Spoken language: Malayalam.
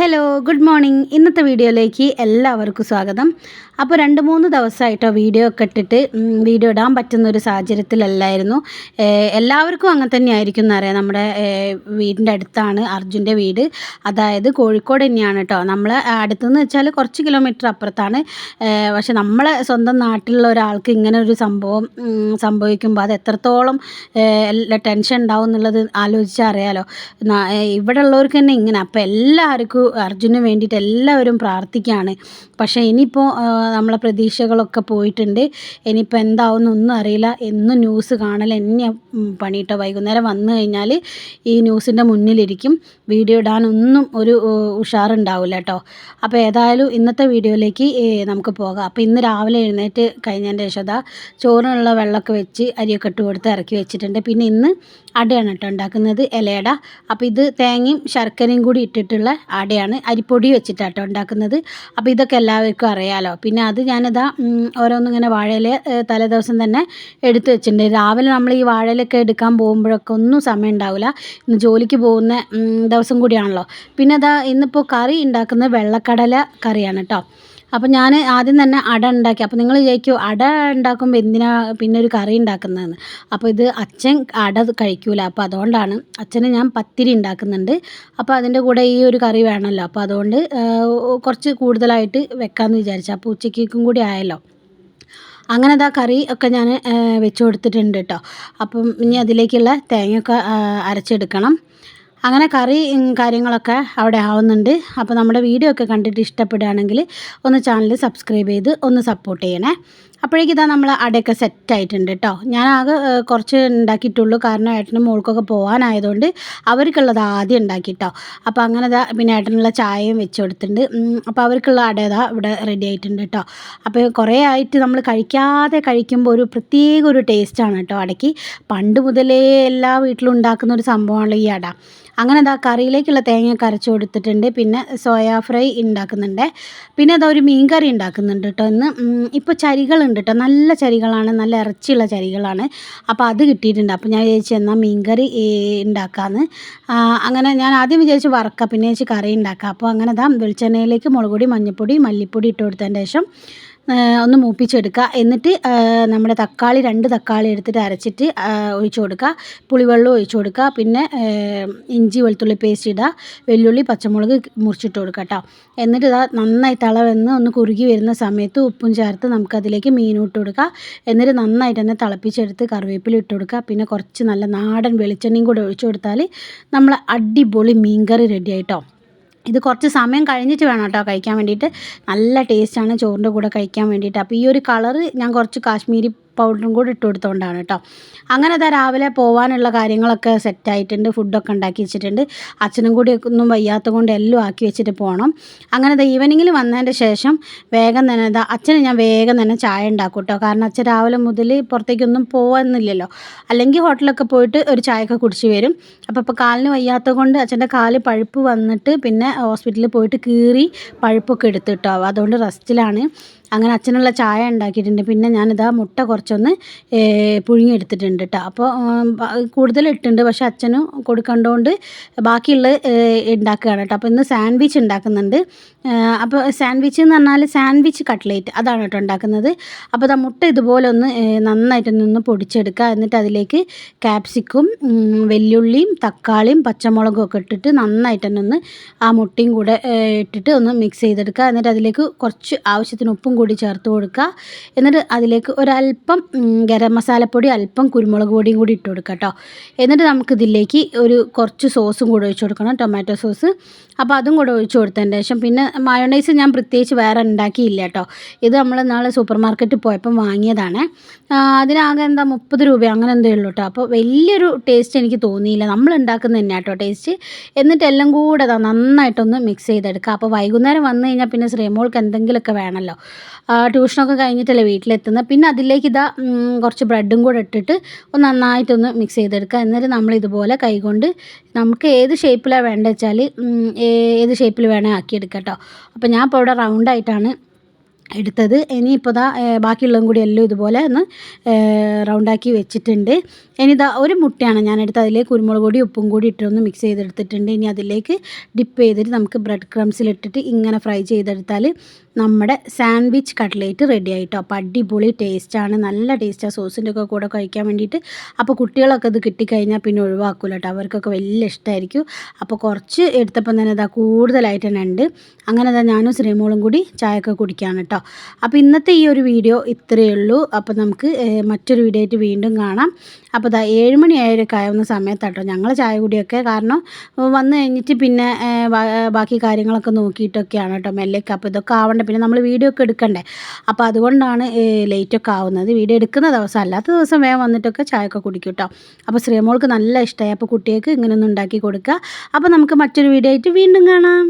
ഹലോ ഗുഡ് മോർണിംഗ് ഇന്നത്തെ വീഡിയോയിലേക്ക് എല്ലാവർക്കും സ്വാഗതം. അപ്പോൾ രണ്ട് മൂന്ന് ദിവസമായിട്ടോ വീഡിയോ ഒക്കെ ഇട്ടിട്ട് വീഡിയോ ഇടാൻ പറ്റുന്ന ഒരു സാഹചര്യത്തിലല്ലായിരുന്നു. എല്ലാവർക്കും അങ്ങനെ തന്നെയായിരിക്കും എന്നറിയാം നമ്മുടെ വീടിന്റെ അടുത്താണ് അർജുന്റെ വീട്. അതായത് കോഴിക്കോട് തന്നെയാണ് കേട്ടോ. നമ്മൾ അടുത്തെന്ന് വെച്ചാൽ കുറച്ച് കിലോമീറ്റർ അപ്പുറത്താണ്. പക്ഷെ നമ്മളെ സ്വന്തം നാട്ടിലുള്ള ഒരാൾക്ക് ഇങ്ങനെ ഒരു സംഭവം സംഭവിക്കുമ്പോൾ അത് എത്രത്തോളം ടെൻഷൻ ഉണ്ടാവും എന്നുള്ളത് ആലോചിച്ചാൽ അറിയാലോ. ഇവിടെ ഉള്ളവർക്ക് തന്നെ ഇങ്ങനെ. അപ്പോൾ എല്ലാവർക്കും അർജുന് വേണ്ടിയിട്ട് എല്ലാവരും പ്രാർത്ഥിക്കുകയാണ്. പക്ഷേ ഇനിയിപ്പോൾ നമ്മളെ പ്രതീക്ഷകളൊക്കെ പോയിട്ടുണ്ട്. ഇനിയിപ്പോൾ എന്താവും ഒന്നും അറിയില്ല. എന്നും ന്യൂസ് കാണൽ എന്നെ പണിയിട്ടോ വൈകുന്നേരം വന്നു കഴിഞ്ഞാൽ ഈ ന്യൂസിന്റെ മുന്നിലിരിക്കും. വീഡിയോ ഇടാനൊന്നും ഒരു ഉഷാറുണ്ടാവില്ല കേട്ടോ. അപ്പോൾ ഏതായാലും ഇന്നത്തെ വീഡിയോയിലേക്ക് നമുക്ക് പോകാം. അപ്പോൾ ഇന്ന് രാവിലെ എഴുന്നേറ്റ് കഴിഞ്ഞതിന്റെ ശേഷം ചോറിനുള്ള വെള്ളമൊക്കെ വെച്ച് അരിയൊക്കെ ഇട്ട് കൊടുത്ത് ഇറക്കി വെച്ചിട്ടുണ്ട്. പിന്നെ ഇന്ന് അടയാണ് കേട്ടോ ഉണ്ടാക്കുന്നത് ഇലയട. അപ്പോൾ ഇത് തേങ്ങയും ശർക്കരയും കൂടി ഇട്ടിട്ടുള്ള അടയാണ് അരിപ്പൊടി വെച്ചിട്ടാട്ടോ ഉണ്ടാക്കുന്നത്. അപ്പോൾ ഇതൊക്കെ എല്ലാവർക്കും അറിയാലോ. പിന്നെ അത് ഞാനിതാ ഓരോന്നിങ്ങനെ വാഴയിൽ തലേ തലേദിവസം തന്നെ എടുത്ത് വെച്ചിട്ടുണ്ട്. രാവിലെ നമ്മൾ ഈ വാഴയിലൊക്കെ എടുക്കാൻ പോകുമ്പോഴൊക്കെ ഒന്നും സമയം ഉണ്ടാവില്ല ഇന്ന് ജോലിക്ക് പോകുന്ന ദിവസം കൂടിയാണല്ലോ. പിന്നെ അതാ ഇന്നിപ്പോൾ കറി ഉണ്ടാക്കുന്നത് വെള്ളക്കടല കറിയാണ് കേട്ടോ അപ്പോൾ ഞാൻ ആദ്യം തന്നെ അട ഉണ്ടാക്കി. അപ്പോൾ നിങ്ങൾ വിചാരിക്കും അട ഉണ്ടാക്കുമ്പോൾ എന്തിനാ പിന്നെ ഒരു കറി ഉണ്ടാക്കുന്നതെന്ന്? അപ്പോൾ ഇത് അച്ഛൻ അട കഴിക്കൂല. അപ്പോൾ അതുകൊണ്ടാണ് അച്ഛന് ഞാൻ പത്തിരി ഉണ്ടാക്കുന്നുണ്ട്. അപ്പോൾ അതിന്റെ കൂടെ ഈ ഒരു കറി വേണമല്ലോ അപ്പോൾ അതുകൊണ്ട് കുറച്ച് കൂടുതലായിട്ട് വെക്കാമെന്ന് വിചാരിച്ചു. അപ്പോൾ ഉച്ചക്കേക്കും കൂടി ആയല്ലോ. അങ്ങനെ അതാ കറി ഒക്കെ ഞാൻ വെച്ച് കൊടുത്തിട്ടുണ്ട് കേട്ടോ അപ്പം ഇനി അതിലേക്കുള്ള തേങ്ങയൊക്കെ അരച്ചെടുക്കണം. അങ്ങനെ കറി കാര്യങ്ങളൊക്കെ അവിടെ ആവുന്നുണ്ട്. അപ്പോൾ നമ്മുടെ വീഡിയോ ഒക്കെ കണ്ടിട്ട് ഇഷ്ടപ്പെടുകയാണെങ്കിൽ ഒന്ന് ചാനൽ സബ്സ്ക്രൈബ് ചെയ്ത് ഒന്ന് സപ്പോർട്ട് ചെയ്യണേ. അപ്പോഴേക്കും ഇതാ നമ്മൾ അടയൊക്കെ സെറ്റ് ആയിട്ടുണ്ട് കേട്ടോ ഞാൻ ആകെ കുറച്ച് ഉണ്ടാക്കിയിട്ടുള്ളൂ. കാരണം ഏട്ടനും മോൾക്കൊക്കെ പോകാനായതുകൊണ്ട് അവർക്കുള്ളത് ആദ്യം ഉണ്ടാക്കിട്ടോ അപ്പോൾ അങ്ങനെ ഇതാ പിന്നെ ഏട്ടനുള്ള ചായയും വെച്ച് കൊടുത്തിട്ടുണ്ട്. അപ്പോൾ അവർക്കുള്ള അട ഇതാ ഇവിടെ റെഡി ആയിട്ടുണ്ട് കേട്ടോ അപ്പോൾ കുറേ ആയിട്ട് നമ്മൾ കഴിക്കാതെ കഴിക്കുമ്പോൾ ഒരു പ്രത്യേക ഒരു ടേസ്റ്റാണ് കേട്ടോ അടയ്ക്ക്. പണ്ട് മുതലേ എല്ലാ വീട്ടിലും ഉണ്ടാക്കുന്ന ഒരു സംഭവമാണല്ലോ ഈ അട. അങ്ങനെ അതാ കറിയിലേക്കുള്ള തേങ്ങ കരച്ചു കൊടുത്തിട്ടുണ്ട്. പിന്നെ സോയാ ഫ്രൈ ഉണ്ടാക്കുന്നുണ്ട്. പിന്നെ അതാ ഒരു മീൻ കറി ഉണ്ടാക്കുന്നുണ്ട് കേട്ടോ ഇന്ന്. ഇപ്പോൾ ഇപ്പോൾ ചരികളുണ്ട് കേട്ടോ നല്ല ചരികളാണ് നല്ല ഇറച്ചിയുള്ള ചരികളാണ് അപ്പോൾ അത് കിട്ടിയിട്ടുണ്ട്. അപ്പോൾ ഞാൻ വിചാരിച്ചു എന്നാൽ മീൻകറി ഉണ്ടാക്കാമെന്ന് അങ്ങനെ ഞാൻ ആദ്യം വിചാരിച്ച് വറക്കാം പിന്നെ ചേച്ചി കറി ഉണ്ടാക്കാം. അപ്പോൾ അങ്ങനെ ദാ വെളിച്ചെണ്ണയിലേക്ക് മുളകുപൊടി മഞ്ഞൾപ്പൊടി മല്ലിപ്പൊടി ഇട്ട് കൊടുത്തതിന് ശേഷം ഒന്ന് മൂപ്പിച്ചെടുക്കുക. എന്നിട്ട് നമ്മുടെ തക്കാളി രണ്ട് തക്കാളി എടുത്തിട്ട് അരച്ചിട്ട് ഒഴിച്ചു കൊടുക്കുക. പുളിവെള്ളം ഒഴിച്ച് കൊടുക്കുക. പിന്നെ ഇഞ്ചി വെളുത്തുള്ളി പേസ്റ്റ് ഇടുക. വെല്ലുള്ളി പച്ചമുളക് മുറിച്ചിട്ട് കൊടുക്കുക കേട്ടോ എന്നിട്ട് ഇതാ നന്നായി തിളവെന്ന് ഒന്ന് കുറുകി വരുന്ന സമയത്ത് ഉപ്പും ചേർത്ത് നമുക്കതിലേക്ക് മീനും ഇട്ട് കൊടുക്കുക. എന്നിട്ട് നന്നായിട്ട് തന്നെ തിളപ്പിച്ചെടുത്ത് കറിവേപ്പില ഇട്ട് കൊടുക്കുക. പിന്നെ കുറച്ച് നല്ല നാടൻ വെളിച്ചെണ്ണയും കൂടെ ഒഴിച്ചു കൊടുത്താൽ നമ്മൾ അടിപൊളി മീൻ കറി റെഡി ആയിട്ടോ ഇത് കുറച്ച് സമയം കഴിഞ്ഞിട്ട് വേണം കേട്ടോ കഴിക്കാൻ വേണ്ടിയിട്ട്. നല്ല ടേസ്റ്റാണ് ചോറിന്റെ കൂടെ കഴിക്കാൻ വേണ്ടിയിട്ട്. അപ്പോൾ ഈ ഒരു കളറ് ഞാൻ കുറച്ച് കാശ്മീരി പൗഡറും കൂടി ഇട്ട് കൊടുത്തോണ്ടാണ് കേട്ടോ. അങ്ങനെ അതാ രാവിലെ പോകാനുള്ള കാര്യങ്ങളൊക്കെ സെറ്റായിട്ടുണ്ട് ഫുഡൊക്കെ ഉണ്ടാക്കി വെച്ചിട്ടുണ്ട്. അച്ഛനും കൂടി ഒന്നും വയ്യാത്ത കൊണ്ട് എല്ലാം ആക്കി വെച്ചിട്ട് പോകണം അങ്ങനെ ദാ ഈവനിങ്ങിൽ വന്നതിന്റെ ശേഷം വേഗം തന്നെ ഇതാ അച്ഛന് ഞാൻ വേഗം തന്നെ ചായ ഉണ്ടാക്കും കേട്ടോ. കാരണം അച്ഛൻ രാവിലെ മുതൽ പുറത്തേക്കൊന്നും പോകുന്നില്ലല്ലോ അല്ലെങ്കിൽ ഹോട്ടലൊക്കെ പോയിട്ട് ഒരു ചായയൊക്കെ കുടിച്ച് വരും. അപ്പോൾ ഇപ്പോൾ കാലിന് വയ്യാത്ത കൊണ്ട് അച്ഛന്റെ കാൽ പഴുപ്പ് വന്നിട്ട് പിന്നെ ഹോസ്പിറ്റലിൽ പോയിട്ട് കീറി പഴുപ്പൊക്കെ എടുത്തിട്ടോ അതുകൊണ്ട് റെസ്റ്റിലാണ് അങ്ങനെ അച്ഛനുള്ള ചായ ഉണ്ടാക്കിയിട്ടുണ്ട്. പിന്നെ ഞാനിതാ മുട്ട കുറച്ചൊന്ന് പുഴുങ്ങിയെടുത്തിട്ടുണ്ട് കേട്ടോ അപ്പോൾ കൂടുതൽ ഇട്ടുണ്ട് പക്ഷെ അച്ഛനും കൊടുക്കണ്ടോണ്ട് ബാക്കിയുള്ള ഉണ്ടാക്കുകയാണ് കേട്ടോ അപ്പോൾ ഇന്ന് സാൻഡ്വിച്ച് ഉണ്ടാക്കുന്നുണ്ട്. അപ്പോൾ സാൻഡ്വിച്ച് എന്ന് പറഞ്ഞാൽ സാൻഡ്വിച്ച് കട്ട്ലേറ്റ് അതാണ് കേട്ടോ ഉണ്ടാക്കുന്നത്. അപ്പോൾ ദാ മുട്ട ഇതുപോലെ ഒന്ന് നന്നായിട്ടൊന്ന് ഒന്ന് പൊടിച്ചെടുക്കുക. എന്നിട്ട് അതിലേക്ക് ക്യാപ്സിക്കും വെല്ലുള്ളിയും തക്കാളിയും പച്ചമുളകും ഒക്കെ ഇട്ടിട്ട് നന്നായിട്ട് ഒന്ന് ആ മുട്ടയും കൂടെ ഇട്ടിട്ട് ഒന്ന് മിക്സ് ചെയ്തെടുക്കുക. എന്നിട്ട് അതിലേക്ക് കുറച്ച് ആവശ്യത്തിന് ഉപ്പും കൂടി ചേർത്ത് കൊടുക്കുക. എന്നിട്ട് അതിലേക്ക് ഒരല്പം ഗരം മസാലപ്പൊടി അല്പം കുരുമുളക് പൊടിയും കൂടി ഇട്ട് കൊടുക്കുക കേട്ടോ. എന്നിട്ട് നമുക്കിതിലേക്ക് ഒരു കുറച്ച് സോസും കൂടി ഒഴിച്ച് കൊടുക്കണം ടൊമാറ്റോ സോസ്. അപ്പോൾ അതും കൂടെ ഒഴിച്ച് കൊടുത്തതിന് ശേഷം പിന്നെ മയോണൈസ് ഞാൻ പ്രത്യേകിച്ച് വേറെ ഉണ്ടാക്കിയില്ല കേട്ടോ. ഇത് നമ്മൾ നാളെ സൂപ്പർ മാർക്കറ്റിൽ പോയപ്പം വാങ്ങിയതാണ്. അതിനാകെ എന്താ മുപ്പത് രൂപ അങ്ങനെ എന്തേ ഉള്ളൂ കേട്ടോ. അപ്പോൾ വലിയൊരു ടേസ്റ്റ് എനിക്ക് തോന്നിയില്ല. നമ്മൾ ഉണ്ടാക്കുന്ന തന്നെ കേട്ടോ ടേസ്റ്റ്. എന്നിട്ട് എല്ലാം കൂടെ നന്നായിട്ടൊന്ന് മിക്സ് ചെയ്തെടുക്കുക. അപ്പോൾ വൈകുന്നേരം വന്നു കഴിഞ്ഞാൽ പിന്നെ ശ്രീമോൾക്ക് എന്തെങ്കിലുമൊക്കെ വേണമല്ലോ. ട്യൂഷനൊക്കെ കഴിഞ്ഞിട്ടല്ലേ വീട്ടിലെത്തുന്നത് പിന്നെ അതിലേക്ക് ഇതാ കുറച്ച് ബ്രെഡും കൂടെ ഇട്ടിട്ട് ഒന്ന് നന്നായിട്ടൊന്ന് മിക്സ് ചെയ്തെടുക്കുക എന്നിട്ട് നമ്മൾ ഇതുപോലെ കൈകൊണ്ട് നമുക്ക് ഏത് ഷേപ്പിലാണ് വേണ്ടത് വെച്ചാൽ ഏത് ഷേപ്പിൽ വേണേൽ ആക്കിയെടുക്കാം കേട്ടോ അപ്പോൾ ഞാൻ ഇപ്പോൾ ഇവിടെ റൗണ്ടായിട്ടാണ് എടുത്തത്. ഇനിയിപ്പോൾ ദാ ബാക്കിയുള്ളതും കൂടി എല്ലാം ഇതുപോലെ ഒന്ന് റൗണ്ടാക്കി വെച്ചിട്ടുണ്ട്. ഇനി ഇതാ ഒരു മുട്ടയാണ് ഞാൻ എടുത്തത്. അതിലേക്ക് കുരുമുളക് പൊടി ഉപ്പും കൂടി ഇട്ടൊന്ന് മിക്സ് ചെയ്തെടുത്തിട്ടുണ്ട്. ഇനി അതിലേക്ക് ഡിപ്പ് ചെയ്തിട്ട് നമുക്ക് ബ്രെഡ് ക്രംസിലിട്ടിട്ട് ഇങ്ങനെ ഫ്രൈ ചെയ്തെടുത്താൽ നമ്മുടെ സാൻഡ്വിച്ച് കട്ട്ലേറ്റ് റെഡി ആയിട്ടോ അപ്പോൾ അടിപൊളി ടേസ്റ്റാണ് നല്ല ടേസ്റ്റാണ് സോസിന്റെ ഒക്കെ കൂടെ കഴിക്കാൻ വേണ്ടിയിട്ട്. അപ്പോൾ കുട്ടികളൊക്കെ ഇത് കിട്ടിക്കഴിഞ്ഞാൽ പിന്നെ ഒഴിവാക്കൂല കേട്ടോ അവർക്കൊക്കെ വലിയ ഇഷ്ടമായിരിക്കും അപ്പോൾ കുറച്ച് എടുത്തപ്പം തന്നെ ഇതാ കൂടുതലായിട്ട് തന്നെ ഉണ്ട്. അങ്ങനെ ഇതാ ഞാനും ശ്രീമോളും കൂടി ചായയൊക്കെ കുടിക്കുകയാണ് കേട്ടോ അപ്പോൾ ഇന്നത്തെ ഈ ഒരു വീഡിയോ ഇത്രയേ ഉള്ളൂ. അപ്പോൾ നമുക്ക് മറ്റൊരു വീഡിയോ ആയിട്ട് വീണ്ടും കാണാം. അപ്പോൾ ഇതാ ഏഴ് മണി ഏഴരയൊക്കെ ആവുന്ന സമയത്താട്ടോ ഞങ്ങൾ ചായ കുടിയൊക്കെ. കാരണം വന്ന് വന്നു കഴിഞ്ഞിട്ട് പിന്നെ ബാക്കി കാര്യങ്ങളൊക്കെ നോക്കിയിട്ടൊക്കെയാണ് കേട്ടോ മെല്ലൊക്കെ അപ്പോൾ ഇതൊക്കെ ആവണ്ടേ. പിന്നെ നമ്മൾ വീഡിയോ ഒക്കെ എടുക്കണ്ടേ? അപ്പോൾ അതുകൊണ്ടാണ് ലേറ്റൊക്കെ ആവുന്നത്. വീഡിയോ എടുക്കുന്ന ദിവസം അല്ലാത്ത ദിവസം വേഗം വന്നിട്ടൊക്കെ ചായയൊക്കെ കുടിക്കും കേട്ടോ. അപ്പോൾ ശ്രീമോൾക്ക് നല്ല ഇഷ്ടമായി അപ്പോൾ കുട്ടികൾക്ക് ഇങ്ങനെയൊന്നും ഉണ്ടാക്കി കൊടുക്കുക. അപ്പോൾ നമുക്ക് മറ്റൊരു വീഡിയോ ആയിട്ട് വീണ്ടും കാണാം.